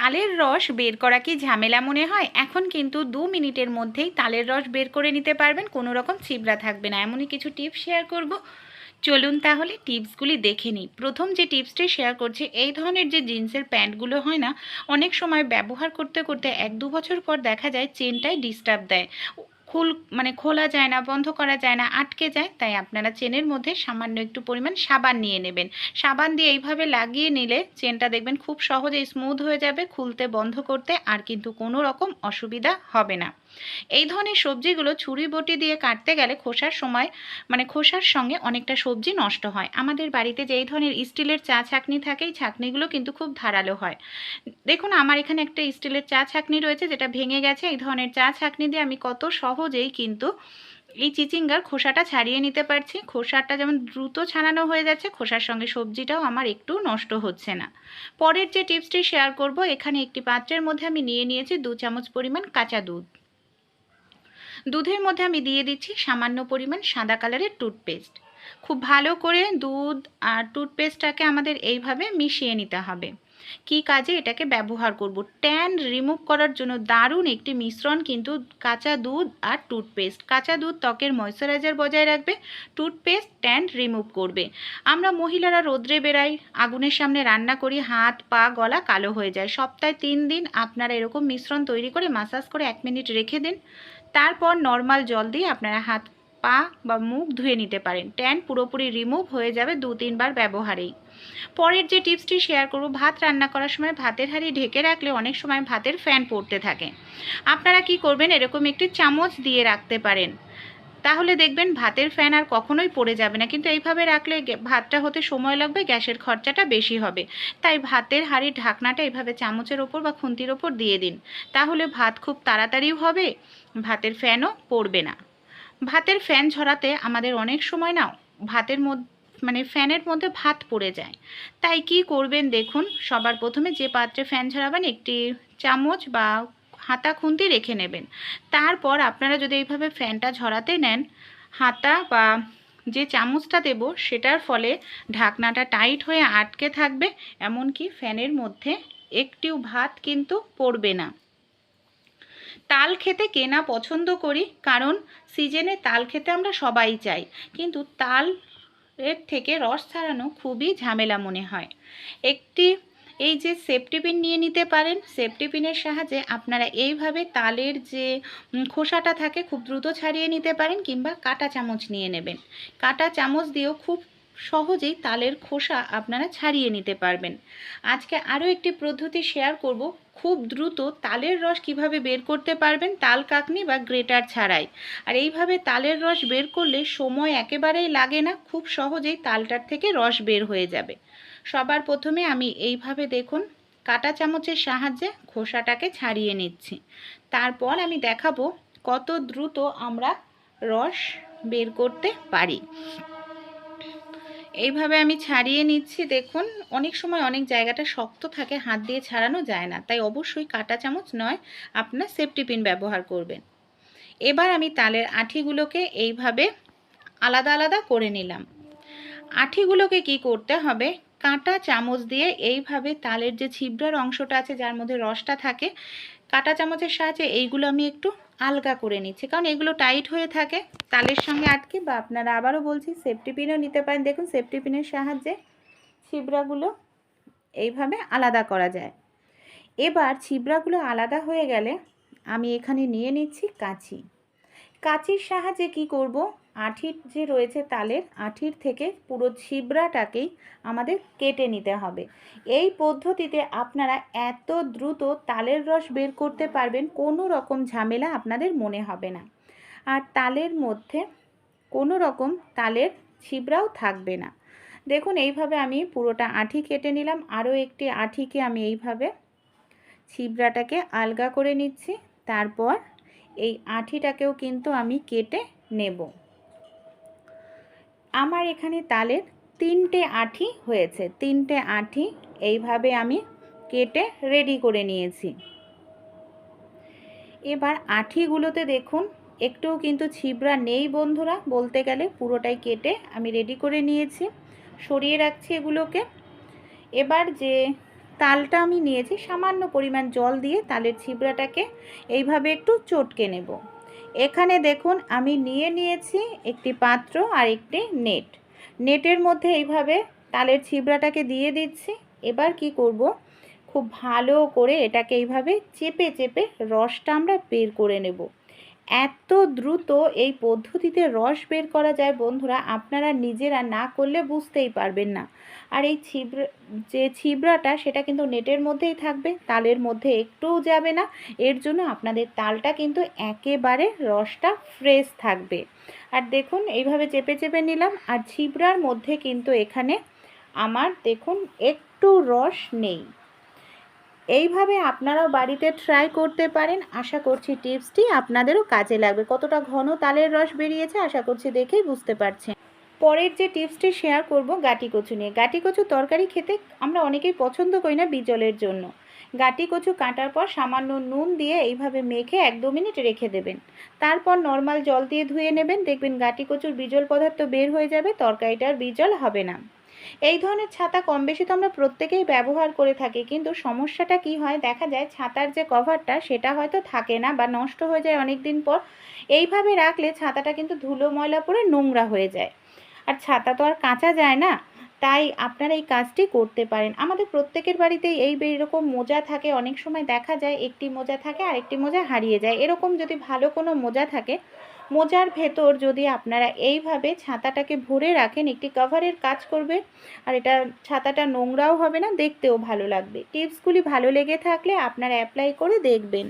তালের রস বের করা কি ঝামেলা মনে হয়? এখন কিন্তু দু মিনিটের মধ্যেই তালের রস বের করে নিতে পারবেন। কোনো রকম ছিবড়া থাকবে না। এমনই কিছু টিপস শেয়ার করব। চলুন তাহলে টিপসগুলি দেখে নিই। প্রথম যে টিপসটি শেয়ার করছি, এই ধরনের যে জিন্সের প্যান্টগুলো হয় না, অনেক সময় ব্যবহার করতে করতে এক দু বছর পর দেখা যায় চেনটাই ডিস্টার্ব দেয়। খুল মানে খোলা যায় না, বন্ধ করা যায় না, আটকে যায়, তাই আপনারা চেনের মধ্যে সামান্য একটু পরিমাণ সাবান নিয়ে নেবেন। সাবান দিয়ে এইভাবে লাগিয়ে নিলে চেনটা দেখবেন খুব সহজে স্মুথ হয়ে যাবে, খুলতে, বন্ধ করতে, আর কিন্তু কোনো রকম অসুবিধা হবে না। এই ধরনের সবজিগুলো ছুরি বটি দিয়ে কাটতে গেলে খোসার সময় মানে খোসার সঙ্গে অনেকটা সবজি নষ্ট হয়। আমাদের বাড়িতে যে এই ধরনের স্টিলের চা ছাকনি থাকে, এই ছাকনিগুলো কিন্তু খুব ধারালো হয়। দেখুন, আমার এখানে একটা স্টিলের চা ছাকনি রয়েছে যেটা ভেঙে গেছে। এই ধরনের চা ছাকনি দিয়ে আমি কত সহজেই কিন্তু এই চিচিঙ্গার খোসাটা ছাড়িয়ে নিতে পারছি। খোসাটা যেমন দ্রুত ছাড়ানো হয়ে যাচ্ছে, খোসার সঙ্গে সবজিটাও আমার একটু নষ্ট হচ্ছে না। পরের যে টিপসটি শেয়ার করব, এখানে একটি পাত্রের মধ্যে আমি নিয়ে নিয়েছি দু চামচ পরিমাণ কাঁচা দুধ। দুধের মধ্যে আমি দিয়ে দিচ্ছি সামান্য পরিমাণ সাদা কালারের টুথপেস্ট। খুব ভালো করে দুধ আর টুথপেস্টটাকে আমাদের এইভাবে মিশিয়ে নিতে হবে। কি কাজে এটাকে ব্যবহার করব? ট্যান রিমুভ করার জন্য দারুণ একটি মিশ্রণ কিন্তু কাঁচা দুধ আর টুথপেস্ট। কাঁচা দুধ ত্বকের ময়শ্চারাইজার বজায় রাখবে, টুথপেস্ট ট্যান রিমুভ করবে। আমরা মহিলারা রোদ্রে বেড়াই, আগুনের সামনে রান্না করি, হাত, পা, গলা কালো হয়ে যায়। সপ্তাহে তিন দিন আপনারা এরকম মিশ্রণ তৈরি করে মাসাজ করে এক মিনিট রেখে দিন। তারপর নর্মাল জল দিয়ে আপনারা হাত, পা বা মুখ ধুয়ে নিতে পারেন। ট্যান পুরোপুরি রিমুভ হয়ে যাবে দু, তিনবার ব্যবহারেই। পরের যে টিপসটি শেয়ার করব, ভাত রান্না করার সময় ভাতের হাঁড়ি ঢেকে রাখলে অনেক সময় ভাতের ফ্যান পড়তে থাকে। আপনারা কি করবেন? এরকম একটি চামচ দিয়ে রাখতে পারেন। তাহলে দেখবেন ভাতের ফ্যান আর কখনোই পড়ে যাবে না। কিন্তু এইভাবে রাখলে ভাতটা হতে সময় লাগবে, গ্যাসের খরচাটা বেশি হবে। তাই ভাতের হাঁড়ির ঢাকনাটা এইভাবে চামচের ওপর বা খুন্তির ওপর দিয়ে দিন। তাহলে ভাত খুব তাড়াতাড়িও হবে, ভাতের ফ্যানও পড়বে না। ভাতের ফ্যান ঝরাতে আমাদের অনেক সময় না ভাতের মধ্যে মানে ফ্যানের মধ্যে ভাত পড়ে যায়। তাই কি করবেন দেখুন, সবার প্রথমে যে পাত্রে ফ্যান ঝরাবেন, একটি চামচ বা হাতা খুন্তি রেখে নেবেন। তারপর আপনারা যদি এইভাবে ফ্যানটা ঝরাতে নেন, হাতা বা যে চামচটা দেব সেটার ফলে ঢাকনাটা টাইট হয়ে আটকে থাকবে, এমনকি ফ্যানের মধ্যে একটিও ভাত কিন্তু পড়বে না। তাল খেতে কেনা পছন্দ করি, কারণ সিজনে তাল খেতে আমরা সবাই চাই, কিন্তু তাল এর থেকে রস ছাড়ানো খুবই ঝামেলা মনে হয়। একটি এই যে সেফটি পিন নিয়ে নিতে পারেন সেফটি পিনের সাহায্যে আপনারা এইভাবে তালের যে খোসাটা থাকে, খুব দ্রুত ছাড়িয়ে নিতে পারেন কিংবা কাটা চামচ নিয়ে নেবেন। কাটা চামচ দিয়েও খুব সহজেই তালের খোসা আপনারা ছাড়িয়ে নিতে পারবেন। আজকে আরও একটি পদ্ধতি শেয়ার করব, খুব দ্রুত তালের রস কীভাবে বের করতে পারবেন তাল কাকনি বা গ্রেটার ছাড়াই। আর এইভাবে তালের রস বের করলে সময় একেবারেই লাগে না, খুব সহজেই তালটার থেকে রস বের হয়ে যাবে। সবার প্রথমে আমি এইভাবে দেখুন, কাঁটা চামচের সাহায্যে খোসাটাকে ছাড়িয়ে নিচ্ছি। তারপর আমি দেখাবো কত দ্রুত আমরা রস বের করতে পারি। এইভাবে আমি ছাড়িয়ে নিচ্ছি, দেখুন, অনেক সময় অনেক জায়গাটা শক্ত থাকে, হাত দিয়ে ছাড়ানো যায় না, তাই অবশ্যই কাঁটা চামচ নয়, আপনার সেফটি পিন ব্যবহার করবেন। এবার আমি তালের আঠিগুলোকে এইভাবে আলাদা আলাদা করে নিলাম। আঠিগুলোকে কি করতে হবে, কাঁটা চামচ দিয়ে এইভাবে তালের যে ছিবড়ার অংশটা আছে, যার মধ্যে রসটা থাকে কাঁটা চামচের সাহায্যে এইগুলো আমি একটু আলগা করে নিচ্ছি। কারণ এগুলো টাইট হয়ে থাকে, তালের সঙ্গে আটকে বা আপনারা আবারও বলছি, সেফটি পিনও নিতে পারেন। দেখুন, সেফটি পিনের সাহায্যে ছিবড়াগুলো এইভাবে আলাদা করা যায়। এবার ছিবড়াগুলো আলাদা হয়ে গেলে আমি এখানে নিয়ে নিচ্ছি কাঁচি। কাঁচির সাহায্যে কি করব? আঠির যে রয়েছে তালের, আঠির থেকে পুরো ছিবড়াটাকেই আমাদের কেটে নিতে হবে। এই পদ্ধতিতে আপনারা এত দ্রুত তালের রস বের করতে পারবেন, কোনো রকম ঝামেলা আপনাদের মনে হবে না। আর তালের মধ্যে কোনো রকম তালের ছিবড়াও থাকবে না। দেখুন, এইভাবে আমি পুরোটা আঠি কেটে নিলাম। আরও একটি আঠিকে আমি এইভাবে ছিবড়াটাকে আলগা করে নিচ্ছি। তারপর এই আঠিটাকেও কিন্তু আমি কেটে নেব। আমার এখানে তালের তিনটে আঠি হয়েছে। তিনটে আঠি এইভাবে আমি কেটে রেডি করে নিয়েছি। এবার আঠিগুলোতে দেখুন, একটুও কিন্তু ছিবড়া নেই বন্ধুরা, বলতে গেলে পুরোটাই কেটে আমি রেডি করে নিয়েছি, সরিয়ে রাখছি এগুলোকে। এবার যে তালটা আমি নিয়েছি, সামান্য পরিমাণ জল দিয়ে তালের ছিবড়াটাকে এইভাবে একটু চটকে নেব। এখানে দেখুন, আমি নিয়ে নিয়েছি একটি পাত্র আর একটি নেট। নেটের মধ্যে এইভাবে তালের ছিবড়াটাকে দিয়ে দিচ্ছি। এবার কি করব? খুব ভালো করে এটাকে এইভাবে চেপে চেপে রসটা আমরা বের করে নেব। এত দ্রুত এই পদ্ধতিতে রস বের করা যায় বন্ধুরা, আপনারা নিজেরা না করলে বুঝতেই পারবেন না। আর এই ছিবড়া, যে ছিবড়াটা সেটা কিন্তু নেটের মধ্যেই থাকবে, তালের মধ্যে একটুও যাবে না, এর জন্য আপনাদের তালটা কিন্তু একেবারে রসটা ফ্রেশ থাকবে। আর দেখুন, এইভাবে চেপে চেপে নিলাম, আর ছিবড়ার মধ্যে কিন্তু এখানে আমার, দেখুন, একটু রস নেই। এইভাবে আপনারাও বাড়িতে ট্রাই করতে পারেন। আশা করছি টিপসটি আপনাদেরও কাজে লাগবে। কতটা ঘন তালের রস বেরিয়েছে আশা করছি দেখেই বুঝতে পারছেন। পরের যে টিপসটি শেয়ার করব গাটি কচু নিয়ে। গাটি কচু তরকারি খেতে আমরা অনেকেই পছন্দ করি না বিজলের জন্য। গাটি কচু কাটার পর সামান্য নুন দিয়ে এইভাবে মেখে এক দু মিনিট রেখে দেবেন। তারপর নর্মাল জল দিয়ে ধুয়ে নেবেন। দেখবেন গাটি কচুর বিজল পদার্থ বের হয়ে যাবে, তরকারিটার বিজল হবে না। এই ধরনের ছাতা কম বেশি তো আমরা প্রত্যেকেই ব্যবহার করে থাকি, কিন্তু সমস্যাটা কি হয়? দেখা যায় ছাতার যে কভারটা সেটা হয়তো থাকে না বা নষ্ট হয়ে যায় অনেক দিন পর। এইভাবে রাখলে ছাতাটা কিন্তু ধুলো, ময়লা পরে নোংরা হয়ে যায়। আর ছাতা তো আর কাঁচা যায় না, তাই আপনারা এই কাজটি করতে পারেন। আমাদের প্রত্যেকের বাড়িতেই এই এরকম মোজা থাকে। অনেক সময় দেখা যায় একটি মোজা থাকে আর একটি মোজা হারিয়ে যায়। এরকম যদি ভালো কোনো মোজা থাকে মোজার ভেতর যদি আপনারা এইভাবে ছাতাটাকে ভরে রাখেন, একটি কভারের কাজ করবে। আর এটা ছাতাটা নোংরাও হবে না, দেখতেও ভালো লাগবে। টিপসগুলি ভালো লেগে থাকলে আপনারা অ্যাপ্লাই করে দেখবেন।